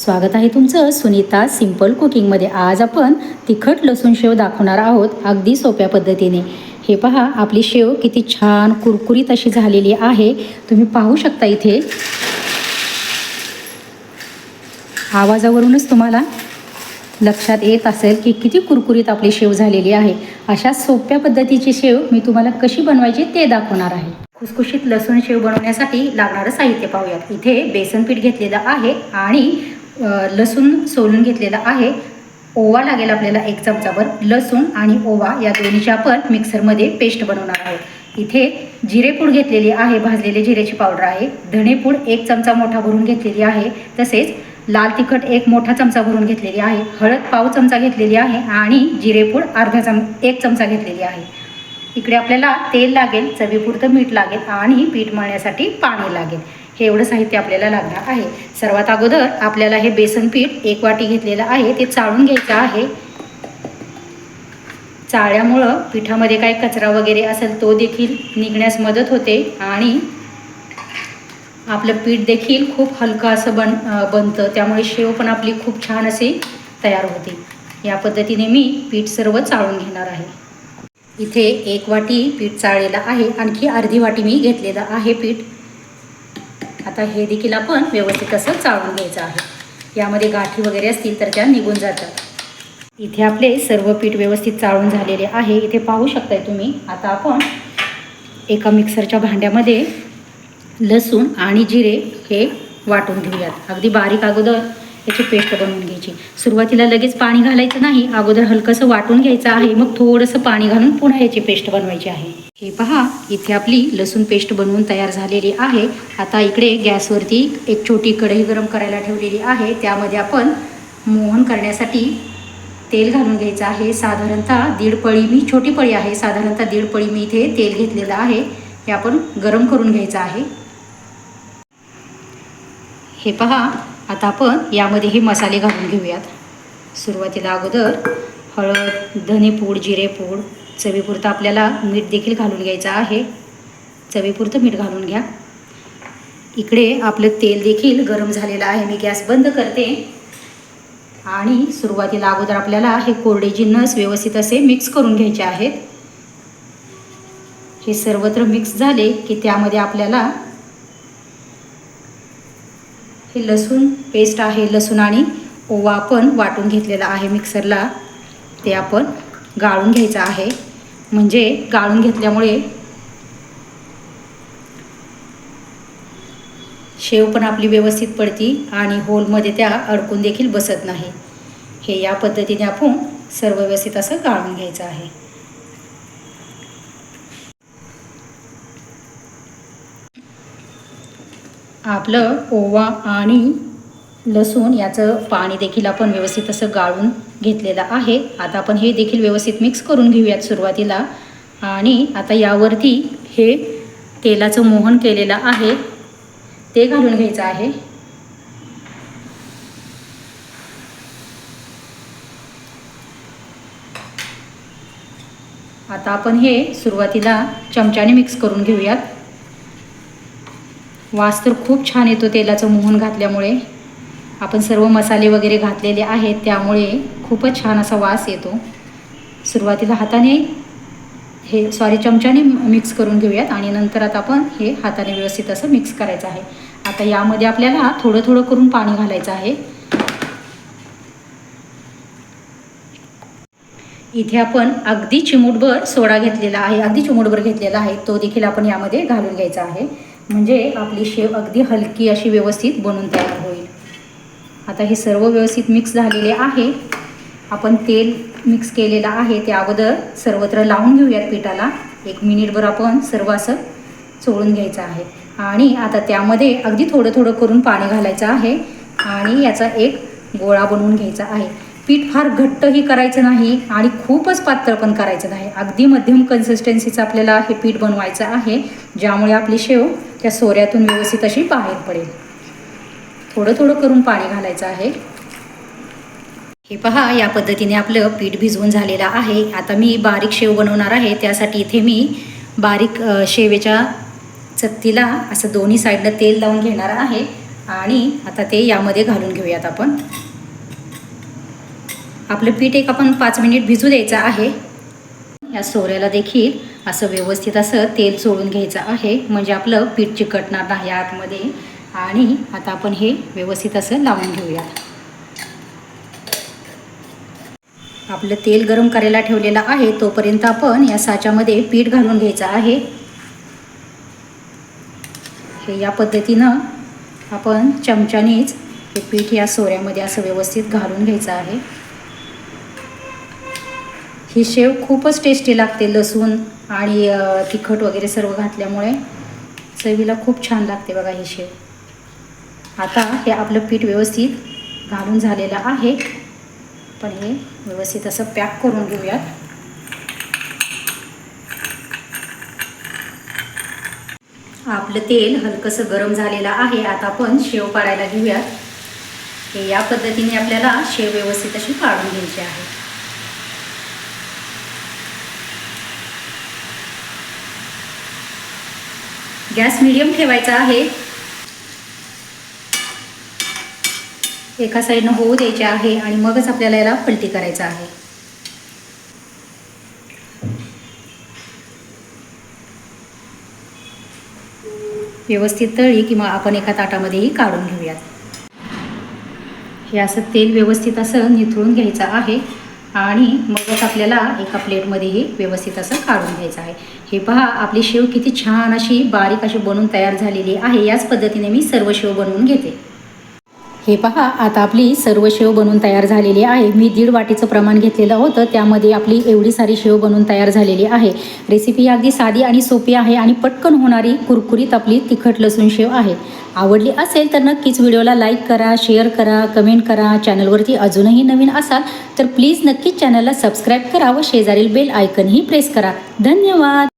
स्वागत आहे तुमचं सुनीता सिंपल कुकिंगमध्ये आज आपण तिखट लसूण शेव दाखवणार आहोत अगदी सोप्या पद्धतीने. हे पहा आपली शेव किती छान कुरकुरीत अशी झालेली आहे. तुम्ही पाहू शकता इथे. आवाजावरूनच तुम्हाला लक्षात येत असेल की किती कुरकुरीत आपली शेव झालेली आहे. अशा सोप्या पद्धतीची शेव मी तुम्हाला कशी बनवायची ते दाखवणार आहे. खुसखुशीत लसूण शेव बनवण्यासाठी लागणारं साहित्य पाहूयात. इथे बेसन पीठ घेतलेलं आहे आणि लसूण सोलून घेतलेला आहे. ओवा लागेल आपल्याला एक चमचाभर. लसूण आणि ओवा या दोन्हीची आपण मिक्सरमध्ये पेस्ट बनवणार आहोत. इथे जिरेपूड घेतलेली आहे भाजलेले जिरेची पावडर आहे. धणेपूड एक चमचा मोठा भरून घेतलेली आहे. तसेच लाल तिखट एक मोठा चमचा भरून घेतलेली आहे. हळद पाव चमचा घेतलेली आहे आणि जिरेपूड अर्धा चम एक चमचा घेतलेली आहे. इकडे आपल्याला तेल लागेल चवीपुरतं मीठ लागेल आणि पीठ मळण्यासाठी पाणी लागेल. हे एवढं साहित्य आपल्याला लागणार आहे. सर्वात अगोदर आपल्याला हे बेसन पीठ एक वाटी घेतलेलं आहे. ते चाळून घ्यायचं आहे. चाळ्यामुळं पिठामध्ये काय कचरा वगैरे असेल तो देखील निघण्यास मदत होते आणि आपलं पीठ देखील खूप हलकं असं बन बनतं. त्यामुळे शेव पण आपली खूप छान अशी तयार होते. या पद्धतीने मी पीठ सर्व चाळून घेणार आहे. इथे एक वाटी पीठ चाळलेलं आहे. आणखी अर्धी वाटी मी घेतलेलं आहे पीठ. आता हे देखील आपण व्यवस्थित असं चाळून घ्यायचं आहे. यामध्ये गाठी वगैरे असतील तर त्या निघून जातात. इथे आपले सर्व पीठ व्यवस्थित चाळून झालेले आहे. इथे पाहू शकताय तुम्ही. आता आपण एका मिक्सरच्या भांड्यामध्ये लसूण आणि जिरे हे वाटून घेऊयात. अगदी बारीक अगोदर याची पेस्ट बनवून घ्यायची. सुरुवातीला लगेच पाणी घालायचं नाही. अगोदर हलकंसं वाटून घ्यायचं आहे. मग थोडंसं पाणी घालून पुन्हा याची पेस्ट बनवायची आहे. हे पहा इथे आपली लसूण पेस्ट बनवून तयार झालेली आहे. आता इकडे गॅसवरती एक छोटी कढई गरम करायला ठेवलेली आहे. त्यामध्ये आपण मोहन करण्यासाठी तेल घालून घ्यायचं आहे. साधारणतः दीड पळी मी छोटी पळी आहे. साधारणतः दीड पळी मी इथे तेल घेतलेलं आहे. हे आपण गरम करून घ्यायचं आहे. हे पहा आता आपण यामध्ये हे मसाले घालून घेऊयात. सुरुवातीला अगोदर हळद धनेपूड जिरेपूड चवीपुरतं आपल्याला मीठ देखील घालून घ्यायचं आहे. चवीपुरतं मीठ घालून घ्या. इकडे आपलं तेल देखील गरम झालेलं आहे. मी गॅस बंद करते. आणि सुरुवातीला अगोदर आपल्याला हे कोरडे जिन्नस व्यवस्थित असे मिक्स करून घ्यायचे आहेत. हे सर्वत्र मिक्स झाले की त्यामध्ये आपल्याला हे लसूण पेस्ट आहे. लसूण आणि ओवा आपण वाटून घेतलेला आहे मिक्सरला ते आपण गाळून घ्यायचं आहे. म्हणजे गाळून घेतल्यामुळे शेव पण आपली व्यवस्थित पडती आणि होलमध्ये त्या अडकून देखील बसत नाही. हे या पद्धतीने आपण सर्व व्यवस्थित असं गाळून घ्यायचं आहे. आपलं ओवा आणि लसूण याचं पाणी देखील आपण व्यवस्थित असं गाळून घेतलेलं आहे. आता आपण हे देखील व्यवस्थित मिक्स करून घेऊयात सुरुवातीला. आणि आता यावरती हे तेलाचं मोहन केलेलं आहे. ते घालून घ्यायचं आहे. आता आपण हे सुरुवातीला चमच्याने मिक्स करून घेऊयात. वास तर खूप छान येतो तेलाचं मोहन घातल्यामुळे. आपण सर्व मसाले वगैरे घातलेले आहेत त्यामुळे खूपच छान असा वास येतो. सुरुवातीला हाताने हे सॉरी चमच्याने मिक्स करून घेऊयात आणि नंतर आता आपण हे हाताने व्यवस्थित असं मिक्स करायचं आहे. आता यामध्ये आपल्याला थोडं थोडं करून पाणी घालायचं आहे. इथे आपण अगदी चिमूटभर सोडा घेतलेला आहे अगदी चिमूटभर घेतलेला आहे. तो देखील आपण यामध्ये घालून घ्यायचा आहे. म्हणजे आपली शेव अगदी हलकी अशी व्यवस्थित बनून तयार होईल. आता हे सर्व व्यवस्थित मिक्स झालेले आहे. आपण तेल मिक्स केलेलं आहे ते अगोदर सर्वत्र लावून घेऊयात पिठाला. एक मिनिटभर आपण सर्व असं चोळून घ्यायचं आहे. आणि आता त्यामध्ये अगदी थोडं थोडं करून पाणी घालायचं आहे आणि याचा एक गोळा बनवून घ्यायचा आहे. पीठ फार घट्टही करायचं नाही आणि खूपच पातळ पण करायचं नाही. अगदी मध्यम कन्सिस्टन्सीचं आपल्याला हे पीठ बनवायचं आहे ज्यामुळे आपली शेव त्या सोऱ्यातून व्यवस्थित अशी बाहेर पडेल. थोडं थोडं करून पाणी घालायचं आहे. हे पहा या पद्धतीने आपलं पीठ भिजवून झालेलं आहे. आता मी बारीक शेव बनवणार आहे. त्यासाठी इथे मी बारीक शेवेच्या चत्तीला असं दोन्ही साईडला तेल लावून घेणार आहे. आणि आता ते यामध्ये घालून घेऊयात आपण. आपलं पीठ एक आपण पाच मिनिट भिजू द्यायचं आहे. या सोऱ्याला देखील असं व्यवस्थित असं तेल चोळून घ्यायचं आहे. म्हणजे आपलं पीठ चिकटणार नाही आतमध्ये. आणि आता आपण हे व्यवस्थित असं लावून घेऊया आपलं तेल गरम करायला ठेवलेलं आहे तोपर्यंत आपण या साच्यामध्ये पीठ घालून घ्यायचं आहे. हे या पद्धतीनं आपण चमच्यानीच हे पीठ या सोऱ्यामध्ये असं व्यवस्थित घालून घ्यायचं आहे. ही शेव खूपच टेस्टी लागते लसूण आणि तिखट वगैरे सर्व घातल्यामुळे. चवीला खूप छान लागते बघा ही शेव. आता हे आपलं पीठ व्यवस्थित घालून झालेलं आहे. पण हे व्यवस्थित असं पॅक करून घेऊयात. आपलं तेल हलकंसं गरम झालेलं आहे आता आपण शेव काढायला घेऊयात. हे या पद्धतीने आपल्याला शेव व्यवस्थित अशी काढून घ्यायची आहे. गॅस मिडियम ठेवायचा आहे. एका साईडनं होऊ द्यायचे आहे आणि मगच आपल्याला याला पलटी करायचं आहे. व्यवस्थित तळी किंवा आपण एका ताटामध्येही काढून घेऊयात. हे असं तेल व्यवस्थित असं निथळून घ्यायचं आहे आणि मगच आपल्याला एका प्लेटमध्येही व्यवस्थित असं काढून घ्यायचं आहे. हे पहा आपली शेव किती छान अशी बारीक अशी बनून तयार झालेली आहे. याच पद्धतीने मी सर्व शेव बनवून घेते. हे पहा आता आपली सर्व शेव बनवून तयार झालेली आहे. मी दीड वाटीचं प्रमाण घेतलेलं होतं. त्यामध्ये आपली एवढी सारी शेव बनवून तयार झालेली आहे. रेसिपी अगदी साधी आणि सोपी आहे आणि पटकन होणारी कुरकुरीत आपली तिखट लसूण शेव आहे. आवडली असेल तर नक्कीच व्हिडिओला लाईक करा शेअर करा कमेंट करा. चॅनलवरती अजूनही नवीन असाल तर प्लीज नक्कीच चॅनलला सबस्क्राईब करा व शेजारील बेल आयकनही प्रेस करा. धन्यवाद!